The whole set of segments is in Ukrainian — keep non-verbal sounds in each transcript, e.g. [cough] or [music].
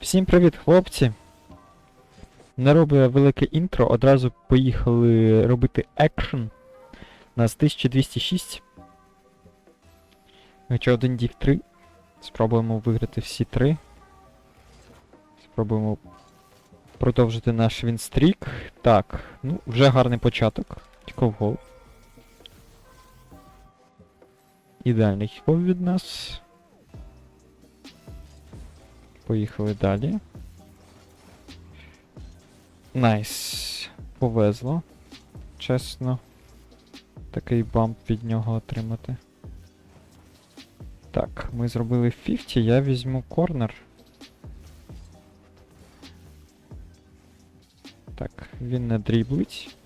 Всім привіт, хлопці! Не роблю велике інтро, одразу поїхали робити екшен. Нас 1206. Хоча один дів 3. Спробуємо виграти всі три. Спробуємо продовжити наш вінстрік. Так, ну, вже гарний початок. Кіков гол. Ідеальний кіков від нас. Поїхали далі. Найс. Повезло. Чесно. Такий бамп від нього отримати. Так, ми зробили 50, я візьму корнер. Так, він не дріблить.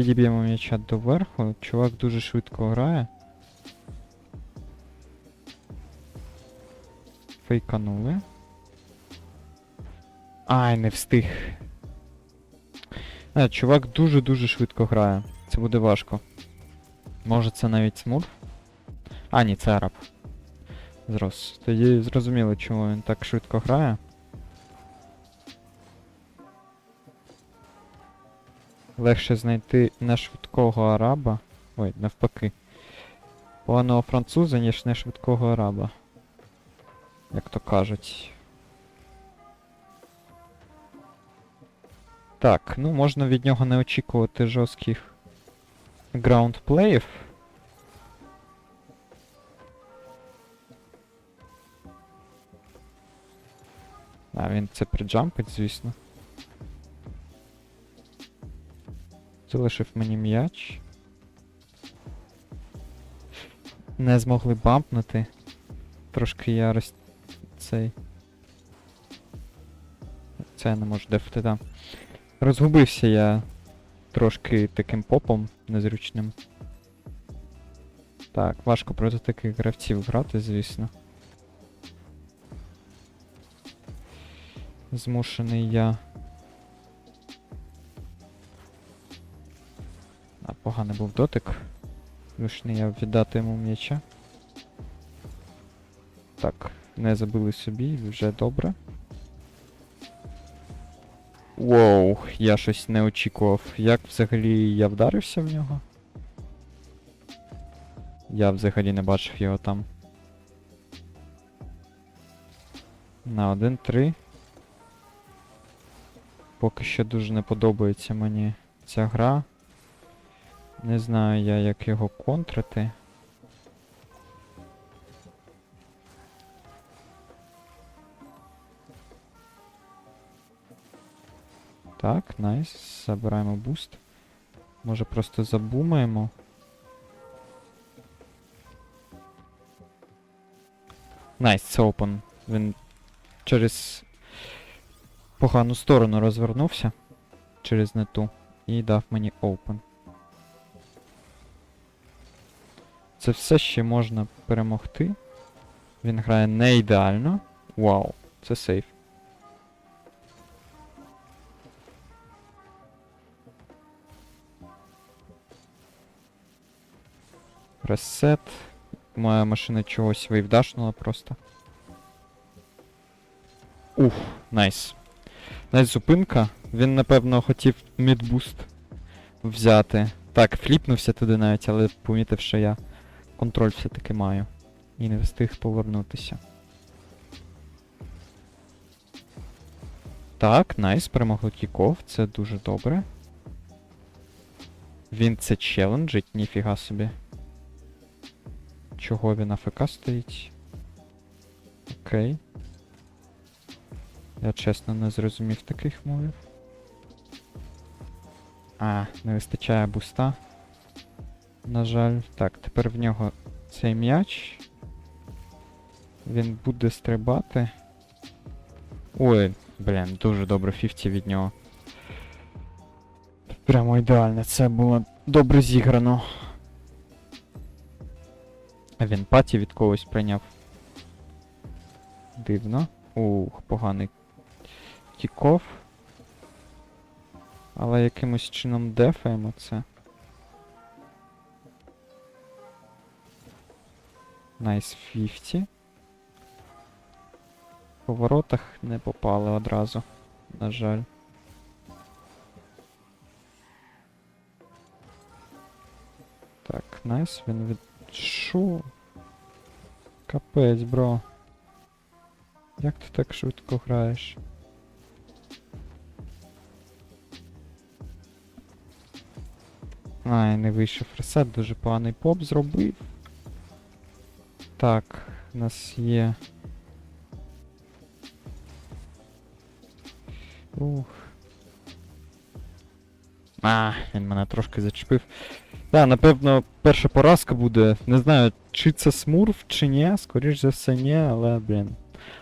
Підіб'ємо м'яча доверху. Чувак дуже швидко грає. Фейканули. Ай, не встиг. А, чувак дуже-дуже швидко грає. Це буде важко. Може це навіть смурф? А, ні, це араб. Зрос. Тоді зрозуміло, чому він так швидко грає. Легше знайти не швидкого араба. Ой, навпаки. Поганого француза, ніж не швидкого араба. Як то кажуть. Так, ну можна від нього не очікувати жорстких граундплеїв. А, він це приджампить, звісно. Залишив мені м'яч. Не змогли бампнути. Трошки я роз... цей. Це я не можу дефти, да. Розгубився я трошки таким попом незручним. Так, важко проти таких гравців грати, звісно. Змушений я. Поганий був дотик. Змушений я віддати йому м'яча. Так, не забили собі, вже добре. Воу, я щось не очікував. Як взагалі я вдарився в нього? Я взагалі не бачив його там. На 1-3. Поки що дуже не подобається мені ця гра. Не знаю я, як його контрити. Так, найс. Забираємо буст. Може просто забумаємо. Найс, це опен. Він через погану сторону розвернувся. Через не ту. І дав мені open. Це все ще можна перемогти. Він грає не ідеально. Вау, це сейф. Ресет. Моя машина чогось вейвдашнула просто. Уф, найс. Найс зупинка. Він, напевно, хотів мідбуст взяти. Так, фліпнувся туди навіть, але помітив, що я контроль все-таки маю. І не встиг повернутися. Так, найс, перемогли кіков, це дуже добре. Він це челенджить, ніфіга собі. Чого він АФК стоїть? Окей. Я чесно не зрозумів таких мовів. А, не вистачає буста. На жаль. Так, тепер в нього цей м'яч. Він буде стрибати. Ой, блін, дуже добре 50 від нього. Прямо ідеально, це було добре зіграно. А він паті від когось прийняв. Дивно. Ух, поганий кіков. Але якимось чином дефаємо це. Найс 50. По воротах не попали одразу. На жаль. Так, найс, він від. Шо? Капець, бро. Як ти так швидко граєш? Ай, не вийшов ресет, дуже поганий поп зробив. Так, у нас є. Ух. А, він мене трошки зачепив. Так, напевно, перша поразка буде. Не знаю, чи це смурф, чи ні. Скоріш за все, ні, але, блін.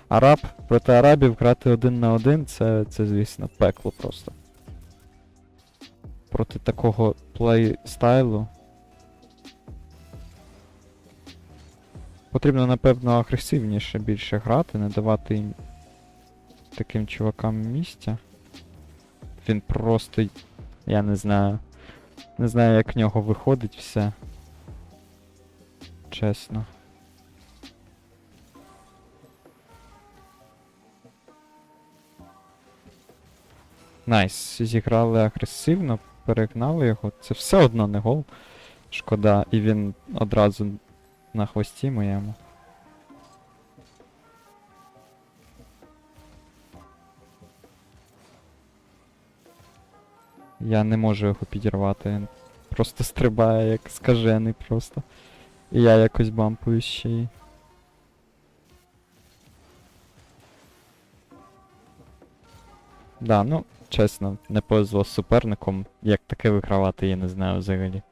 Араб проти арабів грати один на один, це, це звісно, пекло просто. Проти такого плей-стайлу. Потрібно, напевно, агресивніше більше грати, не давати їм таким чувакам місця. Він просто. Я не знаю. Не знаю, як в нього виходить все. Чесно. Найс. Зіграли агресивно, перегнали його. Це все одно не гол. Шкода. І він одразу на хвості моєму. Я не можу його підірвати. Він просто стрибає як скажений просто. І я якось бампую ще й. Да, ну, чесно, не повезло з суперником. Як таке вигравати, я не знаю взагалі.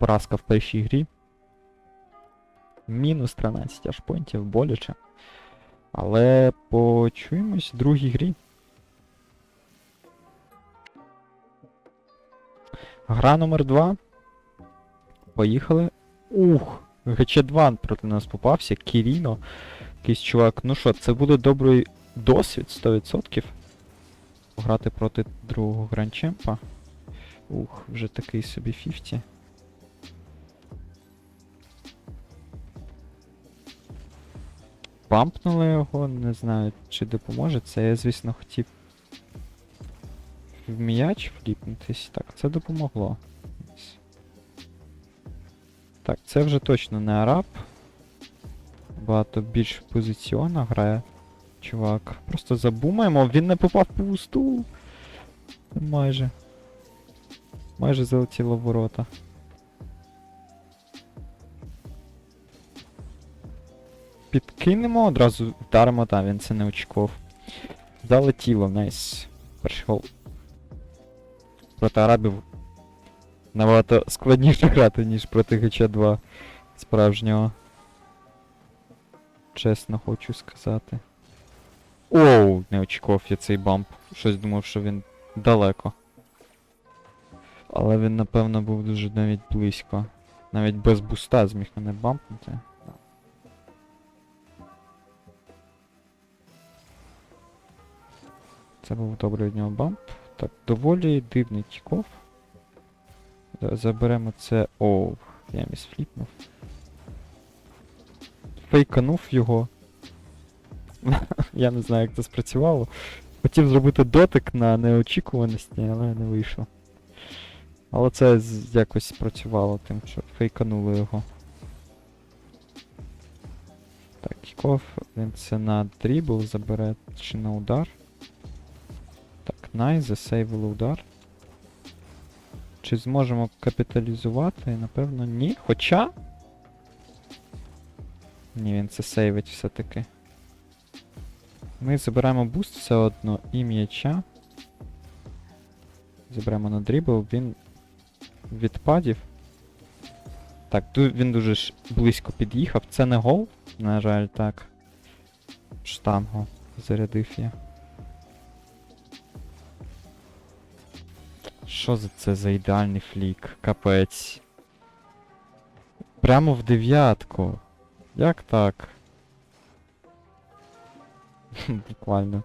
Поразка в першій грі. Мінус 13 аж поінтів, боляче. Але почуємось в другій грі. Гра номер 2. Поїхали. Ух! ГЧ2 проти нас попався. Кіріно. Якийсь чувак. Ну що, це буде добрий досвід 100%. Грати проти другого гранчемпа. Ух, вже такий собі 50. Пампнули його, не знаю, чи допоможе це. Я, звісно, хотів в м'яч фліпнутись. Так, це допомогло. Так, це вже точно не араб. Багато більш позиціонно грає. Чувак. Просто забумаємо, він не попав по усту. Майже. Майже залетіло ворота. Підкинемо, одразу вдаримо, та він це не очікував. Залетіло, найс. Перший гол. Проти арабів набагато складніше грати, ніж проти ГЧ2 справжнього. Чесно хочу сказати. Оу, не очікував я цей бамп. Щось думав, що він далеко. Але він, напевно, був дуже навіть близько. Навіть без буста зміг мене бампнути. Це був добрий від нього бамп. Так, доволі дивний тіков. Заберемо це. Оу, я місфліпнув. Фейканув його. [laughs] я не знаю, як це спрацювало. Хотів зробити дотик на неочікуваності, але не вийшло. Але це якось спрацювало тим, що фейканули його. Так, кіков, він це на дрібл забере чи на удар. Най, засейвили удар. Чи зможемо капіталізувати? Напевно, ні. Хоча. Ні, він це сейвить все-таки. Ми забираємо буст все одно і м'яча. Заберемо на дрібл, він відпадів. Так, ду- він дуже ж близько під'їхав. Це не гол, на жаль, так. Штангу зарядив я. Що за це за ідеальний флік? Капець. Прямо в дев'ятку. Як так? Буквально.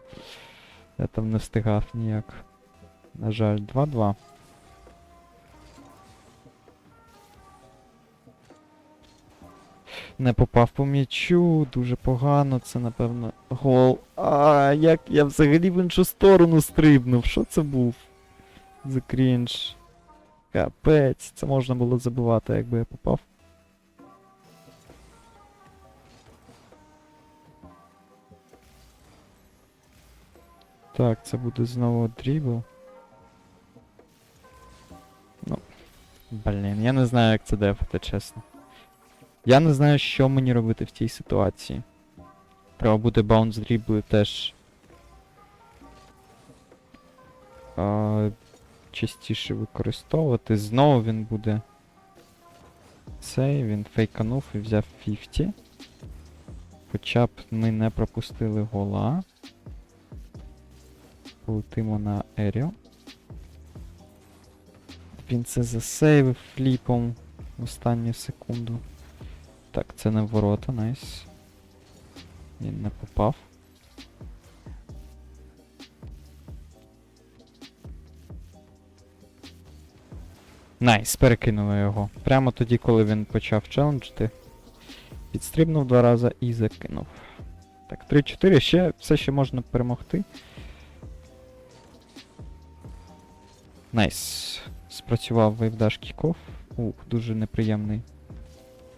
Я там не встигав ніяк. На жаль, 2-2. Не попав по м'ячу, дуже погано, це напевно гол. А, як я взагалі в іншу сторону стрибнув. Що це був? За крінж. Капець, це можна було забивати, якби я попав. Так, це буде знову дрібл. Ну. Блін, я не знаю, як це дефати, чесно. Я не знаю, що мені робити в цій ситуації. Треба буде баунс дрібли теж. А, частіше використовувати. Знову він буде. Цей, він фейканув і взяв 50. Хоча б ми не пропустили гола. Полетимо на Еріо. Він це засейвив фліпом в останню секунду. Так, це не ворота, найс. Він не попав. Найс, перекинули його. Прямо тоді, коли він почав челенджити. Підстрибнув два рази і закинув. Так, 3-4, ще все ще можна перемогти. Найс. Спрацював вейвдаш кіков. Ух, дуже неприємний.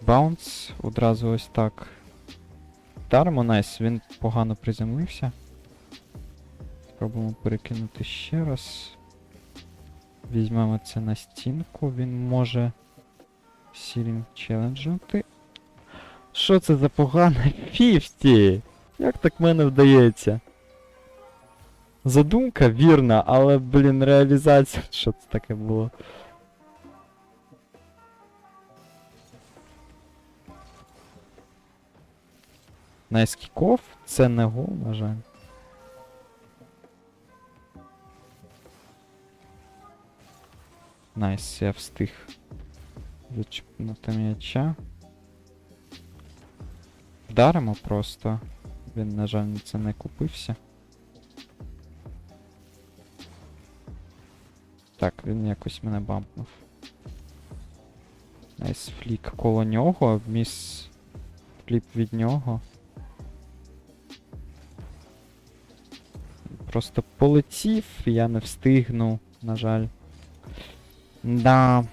Баунс. Одразу ось так. Дармо, найс, він погано приземлився. Спробуємо перекинути ще раз. Візьмемо це на стінку. Він може сілінг челенджнути. Що це за погане 50? Як так мене вдається? Задумка вірна, але, блін, реалізація. [laughs] Що це таке було? Найскіков це не гол, на жаль. Найс, я встиг зачепнути м'яча. Вдаримо просто. Він, на жаль, на це не купився. Так, він якось мене бампнув. Найс флік коло нього, міс фліп від нього. Просто полетів, я не встигну, на жаль. Да,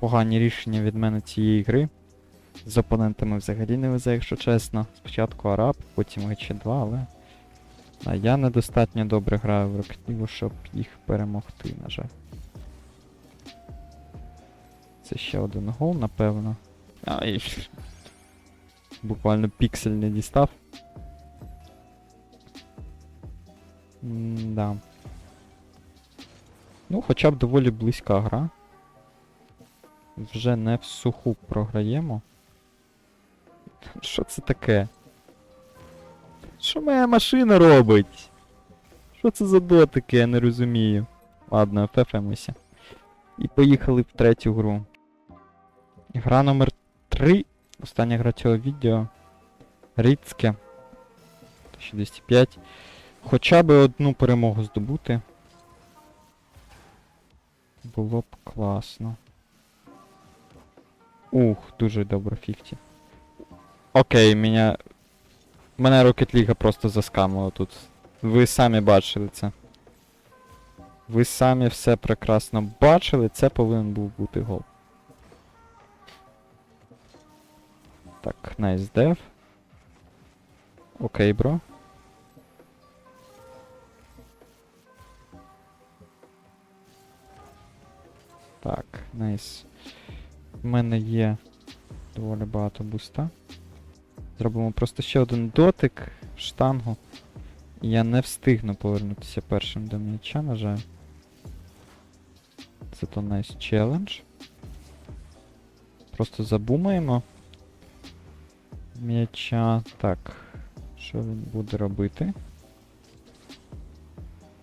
погані рішення від мене цієї гри. З опонентами взагалі не везе, якщо чесно. Спочатку араб, потім G2, але. А я недостатньо добре граю в League, щоб їх перемогти, на жаль. Це ще один гол, напевно. Ай. Буквально піксель не дістав. М-да. Ну, хоча б доволі близька гра. Вже не в суху програємо. Що це таке? Що моя машина робить? Що це за дотики, я не розумію. Ладно, фефемося. І поїхали в третю гру. Гра номер 3. Остання гра цього відео. Ріцьке. 1205. Хоча б одну перемогу здобути. Було б класно. Ух, дуже добре 50. Окей, мене. Мене Rocket League просто заскамило тут. Ви самі бачили це. Ви самі все прекрасно бачили, це повинен був бути гол. Так, найс дев. Окей, бро. Так, найс. У мене є доволі багато буста. Зробимо просто ще один дотик в штангу. Я не встигну повернутися першим до м'яча, на жаль. Це то найс челендж. Просто забумаємо. М'яча. Так. Що він буде робити?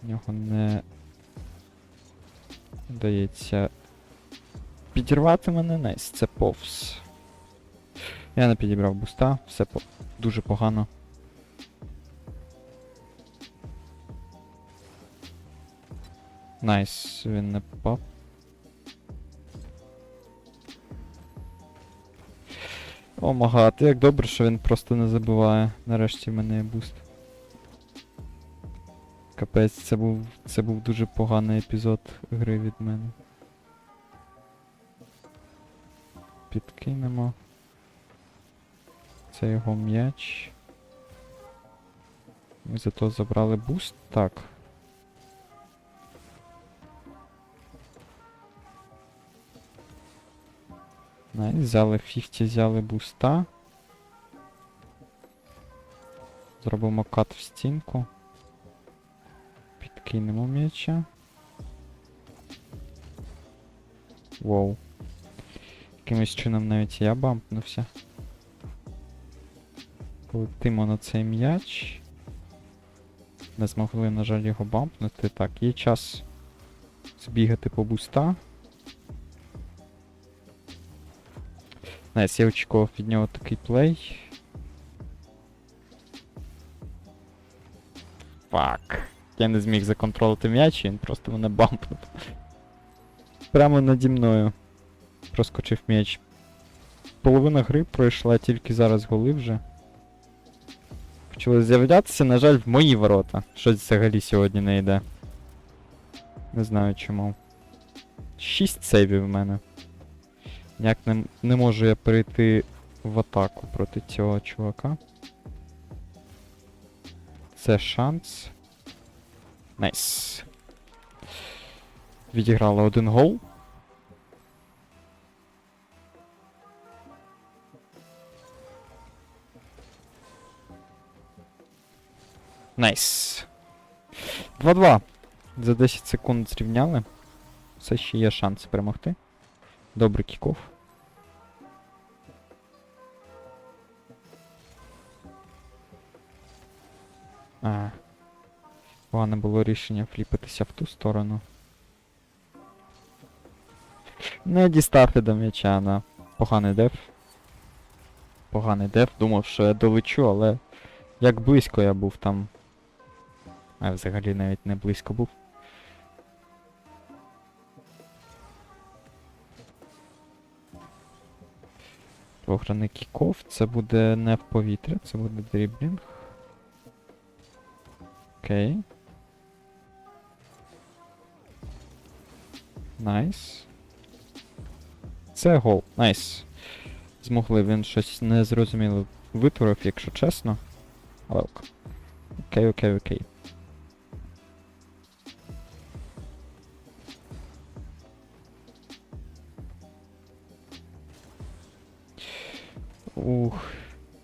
В нього не вдається підірвати мене найс. Це повз. Я не підібрав буста, все по дуже погано. Найс, він не попав. О магад, як добре, що він просто не забиває. Нарешті в мене є буст. Капець, це був. Це був дуже поганий епізод гри від мене. Підкинемо. Це його м'яч. Ми зато забрали буст. Так. Найс, взяли 50, взяли буста. Зробимо кат в стінку. Підкинемо м'яча. Воу. Якимось чином навіть я бампнувся. Полетимо на цей м'яч. Не змогли, на жаль, його бампнути. Так, є час збігати по буста. Найс, я очікував від нього такий плей. Фак. Я не зміг законтролити м'яч, він просто мене бампнув. Прямо наді мною. Проскочив м'яч. Половина гри пройшла, тільки зараз голи вже. Почали з'являтися, на жаль, в мої ворота. Щось взагалі сьогодні не йде. Не знаю чому. 6 сейвів в мене. Як не, не можу я перейти в атаку проти цього чувака. Це шанс. Найс. Відіграли один гол. Найс. 2-2. За 10 секунд зрівняли. Все ще є шанс перемогти. Добрий кіков. А. Погане було рішення фліпатися в ту сторону. Не дістав я до м'яча, на поганий деф. Поганий деф. Думав, що я долечу, але як близько я був там. А взагалі навіть не близько був. Програний кіков, це буде не в повітря, це буде дріблінг. Окей. Найс. Це гол. Найс. Змогли, він щось незрозуміло витворив, якщо чесно. Але ок. Окей, окей, окей. Ух,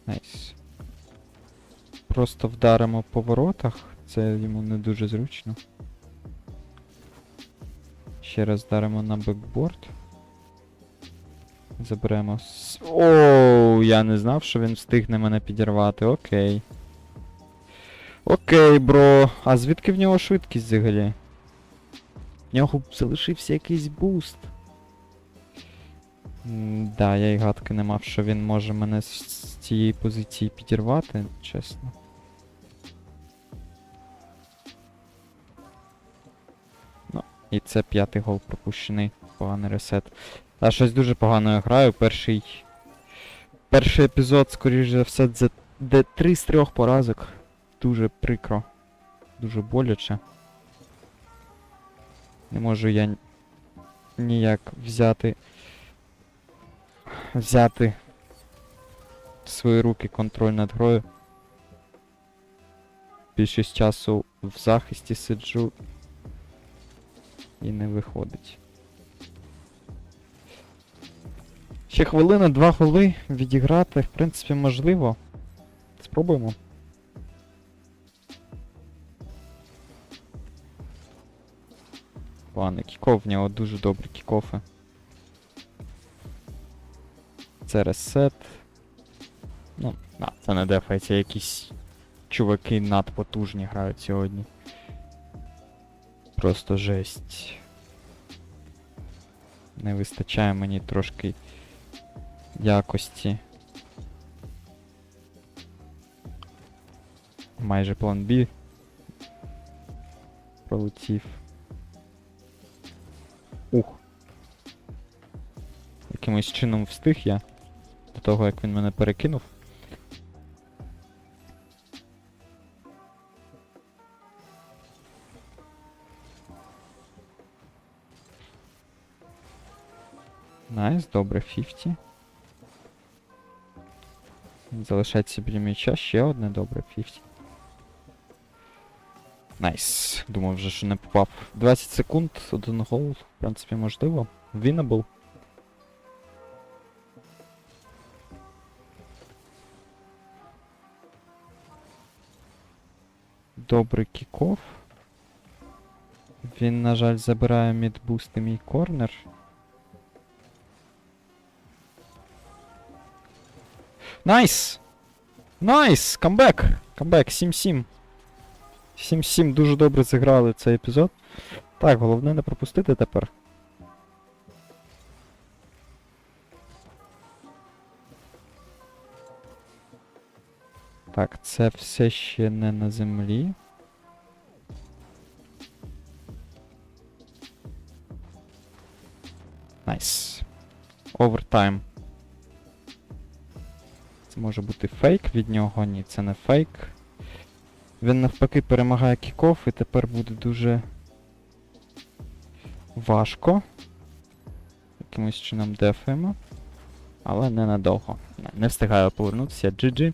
найс. Просто вдаримо по воротах. Це йому не дуже зручно. Ще раз вдаримо на бекборд. Заберемо. с- Оу, я не знав, що він встигне мене підірвати. Окей. Окей, бро. А звідки в нього швидкість взагалі? В нього залишився якийсь буст. Да, я й гадки не мав, що він може мене з, цієї позиції підірвати, чесно. Ну, і це п'ятий гол пропущений. Поганий ресет. А щось дуже погано я граю. Перший. Перший епізод, скоріш за все, де три з трьох поразок. Дуже прикро. Дуже боляче. Не можу я ніяк взяти. Взяти в свої руки контроль над грою. Більшість часу в захисті сиджу і не виходить. Ще хвилина, два голи відіграти, в принципі, можливо. Спробуємо. Ладно, кіков в нього дуже добрі кікофи. Це ресет. Ну, а, це не дефається, якісь чуваки надпотужні грають сьогодні. Просто жесть. Не вистачає мені трошки якості. Майже план Б. Пролетів. Ух. Якимось чином встиг я. Того, як він мене перекинув. Найс, добре, 50. Він Залишається біля м'яча, ще одне добре, 50. Найс. Думав вже, що не попав. 20 секунд, один гол. В принципі, можливо. Winnable. Добрий кіков. Він, на жаль, забирає мідбуст і мій корнер. Найс! Найс! Камбек! Камбек, 7-7. 7-7 дуже добре зіграли цей епізод. Так, головне не пропустити тепер. Так, це все ще не на землі. Найс. Овертайм. Це може бути фейк від нього. Ні, це не фейк. Він навпаки перемагає кіков і тепер буде дуже важко. Якимось чином дефаємо. Але ненадовго. Не, встигаю повернутися. GG.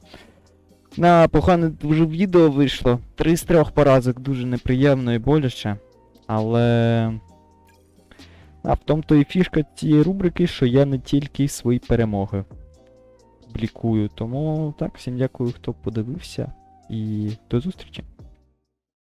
На, погане дуже відео вийшло. Три з трьох поразок дуже неприємно і боляче. Але. А в тому то і фішка цієї рубрики, що я не тільки свої перемоги публікую. Тому так, всім дякую, хто подивився. І до зустрічі.